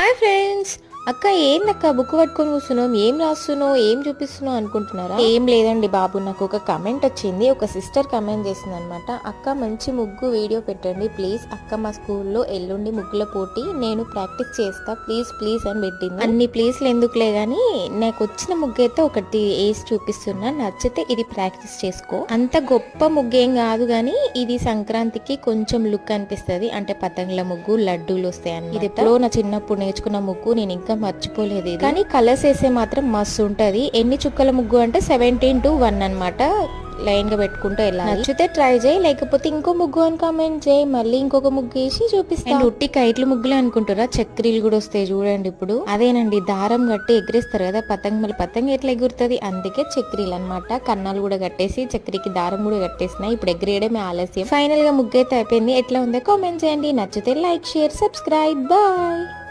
Hi friends, అక్క ఏందక్క book పట్టుకొని కూర్చున్నాం ఏం రాస్తున్నావు? ఏం చూపిస్తున్నావు అనుకుంటున్నారా? ఏం లేదండి బాబు. నాకు ఒక కమెంట్ వచ్చింది. ఒక సిస్టర్ కమెంట్ చేసింది అనమాట అక్క మంచి ముగ్గు వీడియో పెట్టండి. ప్లీజ్ అక్క మా స్కూల్లో ఎల్లుండి ముగ్గుల పోటీ. నేను ప్రాక్టీస్ చేస్తా. ప్లీజ్ ప్లీజ్ అని పెట్టింది. అన్ని ప్లీజ్లు ఎందుకులే గానీ నాకు వచ్చిన ముగ్గు అయితే ఒకటి వేసి చూపిస్తున్నా. నచ్చితే ఇది ప్రాక్టీస్ చేసుకో. అంత గొప్ప ముగ్గు ఏం కాదు గానీ ఇది సంక్రాంతికి కొంచెం లుక్ అనిపిస్తుంది. అంటే పతంగుల ముగ్గు లడ్డూలు వస్తాయి అన్నమాట. ఇది ఎప్పుడో నా చిన్నప్పుడు నేర్చుకున్న ముగ్గు. నేను ఇంకా మర్చిపోలేదు. కానీ కలర్స్ వేసే మాత్రం మస్తు ఉంటది. ఎన్ని చుక్కల ముగ్గు అంటే సెవెంటీన్ టు వన్ అన్నమాట. లైన్గా పెట్టుకుంటూ వెళ్ళాలి నచ్చితే ట్రై చేయి లేకపోతే ఇంకో ముగ్గు అని కామెంట్ చేయి. మళ్ళీ ఇంకొక ముగ్గు వేసి చూపిస్తాను ఉట్టి కైట్ల ముగ్గులు అనుకుంటారా? చక్రీలు కూడా వస్తాయి చూడండి ఇప్పుడు. అదేనండి దారం కట్టి ఎగిరేస్తారు కదా పతంగ్ మళ్ళీ పతంగ్ ఎట్లా ఎగురుతుంది? అందుకే చక్రీలు అన్నమాట. కన్నాలు కూడా కట్టేసి చక్రికి దారం కూడా కట్టేసిన ఇప్పుడు ఎగిరేయడమే ఆలస్యం. ఫైనల్గా ముగ్గు అయితే అయిపోయింది. ఎట్లా ఉందో కామెంట్ చేయండి. నచ్చితే లైక్ షేర్ సబ్స్క్రైబ్ బాయ్